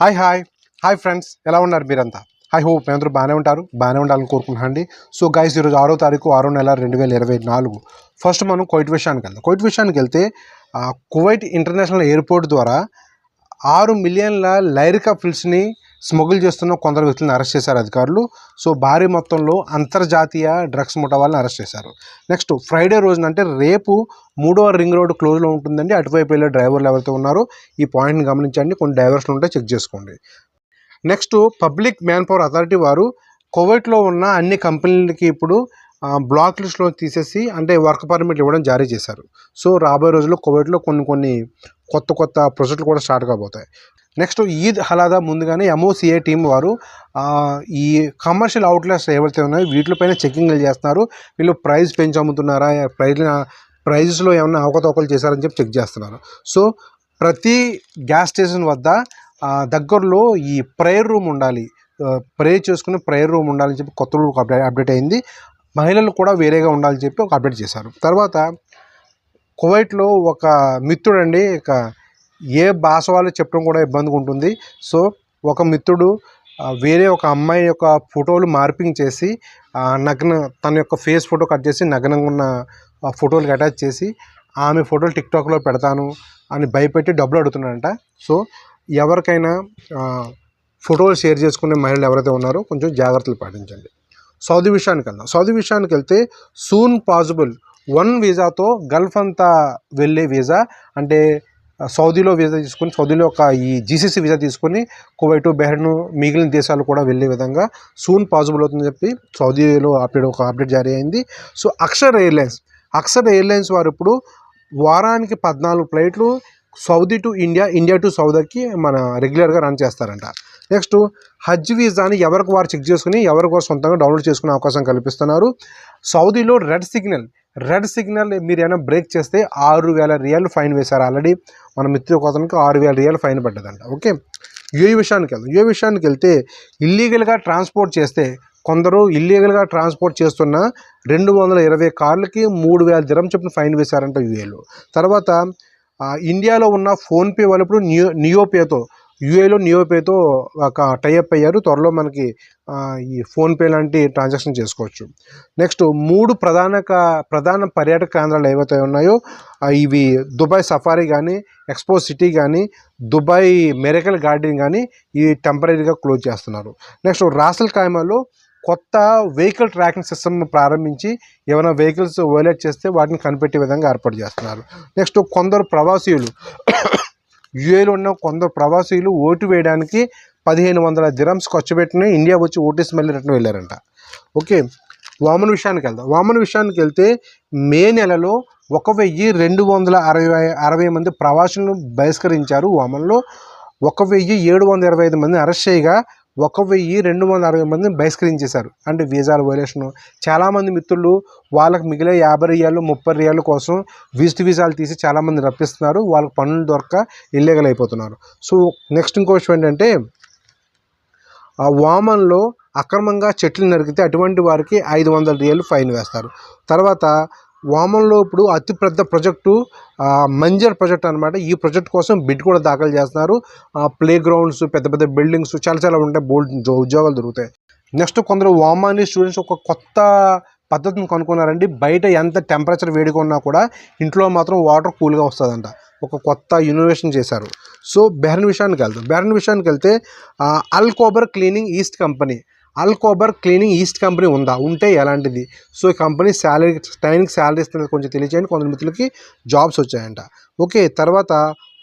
Hi hi. Hi friends. ఎలా ఉన్నారు మీరంతా? హై హోప్ మీ అందరూ బాగానే ఉంటారు. బాగానే ఉండాలని కోరుకుంటున్నాను అండి సో గైస్ ఈరోజు ఆరో తారీఖు ఆరో నెల రెండు వేల ఇరవై నాలుగు. ఫస్ట్ మనం కోయిట్ విషయానికి వెళ్దాం. కోయిట్ విషయానికి వెళ్తే కువైట్ ఇంటర్నేషనల్ ఎయిర్పోర్ట్ ద్వారా ఆరు మిలియన్ల లైరికా ఫిల్స్ని స్మగుల్ చేస్తున్న కొందరు వ్యక్తులను అరెస్ట్ చేశారు అధికారులు. సో భారీ మొత్తంలో అంతర్జాతీయ డ్రగ్స్ ముఠా వాళ్ళని అరెస్ట్ చేశారు. నెక్స్ట్ ఫ్రైడే రోజున అంటే రేపు మూడవ రింగ్ రోడ్ క్లోజ్లో ఉంటుందండి. అటువైపు వెళ్ళే డ్రైవర్లు ఎవరైతే ఉన్నారో ఈ పాయింట్ని గమనించండి. కొన్ని డైవర్స్లు ఉంటే చెక్ చేసుకోండి. Next public man power authority వారు కోవిడ్లో ఉన్న అన్ని కంపెనీలకి ఇప్పుడు బ్లాక్ లిస్ట్లో తీసేసి అంటే వర్క్ పర్మిట్ ఇవ్వడం జారీ చేశారు. సో రాబోయే రోజుల్లో కోవిడ్లో కొన్ని కొన్ని కొత్త కొత్త ప్రాజెక్టులు కూడా స్టార్ట్ కాబోతాయి. నెక్స్ట్ ఈద్ హలాదా ముందుగానే ఎంఓసిఏ టీం వారు ఈ కమర్షియల్ అవుట్లెట్స్ ఏవైతే ఉన్నాయో వీటిపైన చెకింగ్లు చేస్తున్నారు. వీళ్ళు ప్రైస్ పెంచి అమ్ముతున్నారా ప్రైజ్ ప్రైజెస్లో ఏమైనా అవకతవకలు చేశారని చెప్పి చెక్ చేస్తున్నారు. సో ప్రతి గ్యాస్ స్టేషన్ వద్ద దగ్గరలో ఈ ప్రేయర్ రూమ్ ఉండాలి. ప్రేయర్ చేసుకునే ప్రేయర్ రూమ్ ఉండాలని చెప్పి కొత్త రూల్ అప్డేట్ అప్డేట్ అయింది. మహిళలు కూడా వేరేగా ఉండాలని చెప్పి ఒక అప్డేట్ చేశారు. తర్వాత కువైట్లో ఒక మిత్రుడు అండి ఇక ఏ భాష వాళ్ళు చెప్పడం కూడా ఇబ్బందిగా ఉంటుంది. సో ఒక మిత్రుడు వేరే ఒక అమ్మాయి యొక్క ఫోటోలు మార్పింగ్ చేసి నగ్న తన యొక్క ఫేస్ ఫోటో కట్ చేసి నగ్నంగా ఉన్న ఆ ఫోటోలకు అటాచ్ చేసి ఆమె ఫోటోలు టిక్టాక్లో పెడతాను అని భయపెట్టి డబ్బులు అడుగుతున్నాడంట. సో ఎవరికైనా ఫోటోలు షేర్ చేసుకునే మహిళలు ఎవరైతే ఉన్నారో కొంచెం జాగ్రత్తలు పాటించండి. సౌదీ విషయానికి వెళ్దాం. సౌదీ విషయానికి వెళ్తే సూన్ పాసిబుల్ వన్ వీసాతో గల్ఫ్ అంతా వెళ్ళే వీసా అంటే సౌదీలో వీసా తీసుకుని సౌదీలో ఒక ఈ జీసీసీ వీసా తీసుకొని కువైటు బెహ్రెన్ మిగిలిన దేశాలు కూడా వెళ్ళే విధంగా సూన్ పాసిబుల్ అవుతుందని చెప్పి సౌదీలో అప్డేట్ ఒక అప్డేట్ జారీ అయింది. So Akshar airlines Akshar airlines వారు ఇప్పుడు వారానికి పద్నాలుగు ఫ్లైట్లు Saudi to India India to సౌదీకి మన రెగ్యులర్గా రన్ చేస్తారంట. నెక్స్ట్ హజ్ వీజాని ఎవరికి వారు చెక్ చేసుకుని ఎవరికి వారు సొంతంగా డౌన్లోడ్ చేసుకునే అవకాశం కల్పిస్తున్నారు. సౌదీలో రెడ్ సిగ్నల్ రెడ్ సిగ్నల్ మీరు ఏమైనా బ్రేక్ చేస్తే ఆరు వేల రియల్ ఫైన్ వేశారు ఆల్రెడీ. మన మిత్రు కోతనికి ఆరు వేల రియల్ ఫైన్ పడ్డదంట. ఓకే? యుఏ విషయానికి వెళ్దాం. యుఏ విషయానికి వెళ్తే ఇల్లీగల్గా ట్రాన్స్పోర్ట్ చేస్తే కొందరు ఇల్లీగల్గా ట్రాన్స్పోర్ట్ చేస్తున్న రెండు వందల ఇరవై కార్లకి మూడు వేల దిరం చొప్పున ఫైన్ వేశారంట యూఏలో. తర్వాత ఇండియాలో ఉన్న ఫోన్పే వాళ్ళు ఇప్పుడు నియో నియోపేతో యూఏలో నియోపేతో ఒక టైఅప్ అయ్యారు. త్వరలో మనకి ఈ ఫోన్పే లాంటి ట్రాన్సాక్షన్ చేసుకోవచ్చు. నెక్స్ట్ మూడు ప్రధాన ప్రధాన పర్యాటక కేంద్రాలు ఏవైతే ఉన్నాయో ఇవి దుబాయ్ సఫారీ కానీ ఎక్స్పో సిటీ కానీ దుబాయ్ మెరికల్ గార్డెన్ కానీ ఈ టెంపరీగా క్లోజ్ చేస్తున్నారు. నెక్స్ట్ రాసల్ ఖైమాలో కొత్త వెహికల్ ట్రాకింగ్ సిస్టమ్ ప్రారంభించి ఏమైనా వెహికల్స్ వైలేట్ చేస్తే వాటిని కనిపెట్టే విధంగా ఏర్పాటు చేస్తున్నారు. నెక్స్ట్ కొందరు ప్రవాసీయులు యుఏలో ఉన్న కొందరు ప్రవాసీయులు ఓటు వేయడానికి పదిహేను వందల దిరమ్స్ ఖర్చు పెట్టిన ఇండియా వచ్చి ఓటేసి మళ్ళీ రిటర్న్ వెళ్ళారంట. ఓకే వామన్ విషయానికి వెళ్దాం. వామన్ విషయానికి వెళ్తే మే నెలలో ఒక వెయ్యి రెండు వందల అరవై అరవై మంది ప్రవాసులను బహిష్కరించారు వామన్లో. ఒక వెయ్యి ఏడు వందల ఇరవై ఐదు మంది అరెస్ట్ చేయగా ఒక వెయ్యి రెండు వందల అరవై మందిని బహిష్కరించేశారు అంటే వీసాల వైలేషన్. చాలామంది మిత్రులు వాళ్ళకి మిగిలే యాభై రియాలు ముప్పై రియాల కోసం విజిట్ వీసాలు తీసి చాలామంది రప్పిస్తున్నారు. వాళ్ళకి పనులు దొరక ఇల్లీగల్ అయిపోతున్నారు. సో నెక్స్ట్ ఇంకో విషయం ఏంటంటే ఆ వామన్లో అక్రమంగా చెట్లు నరికితే అటువంటి వారికి ఐదు వందల రియల్ ఫైన్ వేస్తారు. తర్వాత వామన్లో ఇప్పుడు అతిపెద్ద ప్రాజెక్టు మంజర్ ప్రాజెక్ట్ అనమాట ఈ ప్రాజెక్ట్ కోసం బిడ్ కూడా దాఖలు చేస్తున్నారు. ప్లే గ్రౌండ్స్ పెద్ద పెద్ద బిల్డింగ్స్ చాలా చాలా ఉంటాయి బోల్డ్ ఉద్యోగాలు దొరుకుతాయి. నెక్స్ట్ కొందరు వామాని స్టూడెంట్స్ ఒక కొత్త పద్ధతిని కనుక్కున్నారండి. బయట ఎంత టెంపరేచర్ వేడిగా ఉన్నా కూడా ఇంట్లో మాత్రం వాటర్ కూల్గా వస్తుందంట. ఒక కొత్త ఇన్నోవేషన్ చేశారు. సో బెహ్రన్ విషయానికి వెళ్తాం బెహ్రన్ విషయానికి వెళ్తే Al Khobar cleaning east company. Al Khobar cleaning east company ఉందా? ఉంటే ఎలాంటిది? సో ఈ కంపెనీ శాలరీ టైంకి శాలరీ ఇస్తుంది కొంచెం తెలియచేయండి. కొంత మిత్రులకి జాబ్స్ వచ్చాయంట. ఓకే తర్వాత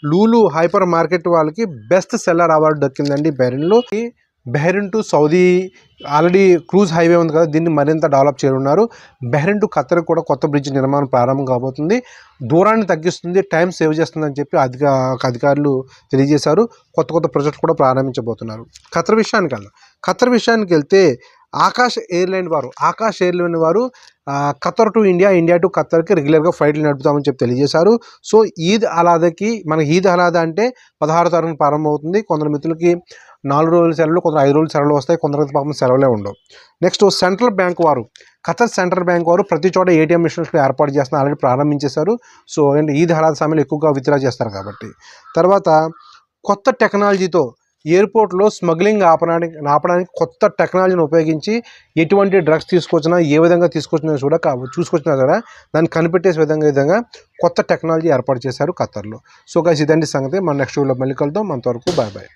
లూలు హైపర్ మార్కెట్ వాళ్ళకి బెస్ట్ సెల్లర్ అవార్డు దక్కిందండి బెహ్రిన్లో Bahrain to Saudi already cruise highway ఉంది కదా దీన్ని మరింత డెవలప్ చేయనున్నారు. బెహ్రెన్ టు ఖతర్ కూడా కొత్త బ్రిడ్జ్ నిర్మాణం ప్రారంభం కాబోతుంది. దూరాన్ని తగ్గిస్తుంది టైం సేవ్ చేస్తుందని చెప్పి అధిక అధికారులు తెలియజేశారు. కొత్త కొత్త ప్రాజెక్ట్ కూడా ప్రారంభించబోతున్నారు. ఖతర్ విషయానికి వెళ్దాం. ఖతర్ విషయానికి వెళ్తే ఆకాష్ ఎయిర్లైన్ వారు ఆకాష్ ఎయిర్లైన్ వారు Qatar to India India to ఖతర్కి రెగ్యులర్గా ఫ్లైట్లు నడుపుతామని చెప్పి తెలియజేశారు. సో ఈద్ అలాదకి మన ఈద్ అలాదా అంటే పదహారు తారీఖున ప్రారంభమవుతుంది. కొందరు మిత్రులకి నాలుగు రోజుల సెలవులు కొందరు ఐదు రోజుల సెలవులు వస్తాయి కొందరు పాపం సెలవులే ఉండవు. నెక్స్ట్ సెంట్రల్ బ్యాంక్ వారు ఖతర్ సెంట్రల్ బ్యాంక్ వారు ప్రతి చోట ఏటీఎం మిషన్స్ ఏర్పాటు చేస్తున్నారు ఆల్రెడీ ప్రారంభించేశారు. సో అండ్ ఈద్ హలాద్ సమయంలో ఎక్కువగా విత్డ్రా చేస్తారు కాబట్టి. తర్వాత కొత్త టెక్నాలజీతో ఎయిర్పోర్ట్లో స్మగ్లింగ్ ఆపడానికి ఆపడానికి కొత్త టెక్నాలజీని ఉపయోగించి ఎటువంటి డ్రగ్స్ తీసుకొచ్చినా ఏ విధంగా తీసుకొచ్చినా కూడా చూసుకొచ్చినా కూడా దాన్ని కనిపెట్టేసే విధంగా విధంగా కొత్త టెక్నాలజీ ఏర్పాటు చేశారు ఖతర్లో. సో గైస్ ఇదండి సంగతి. మన నెక్స్ట్ వీడియోలో మళ్ళీ కలుద్దాం. అంతవరకు బాయ్ బాయ్.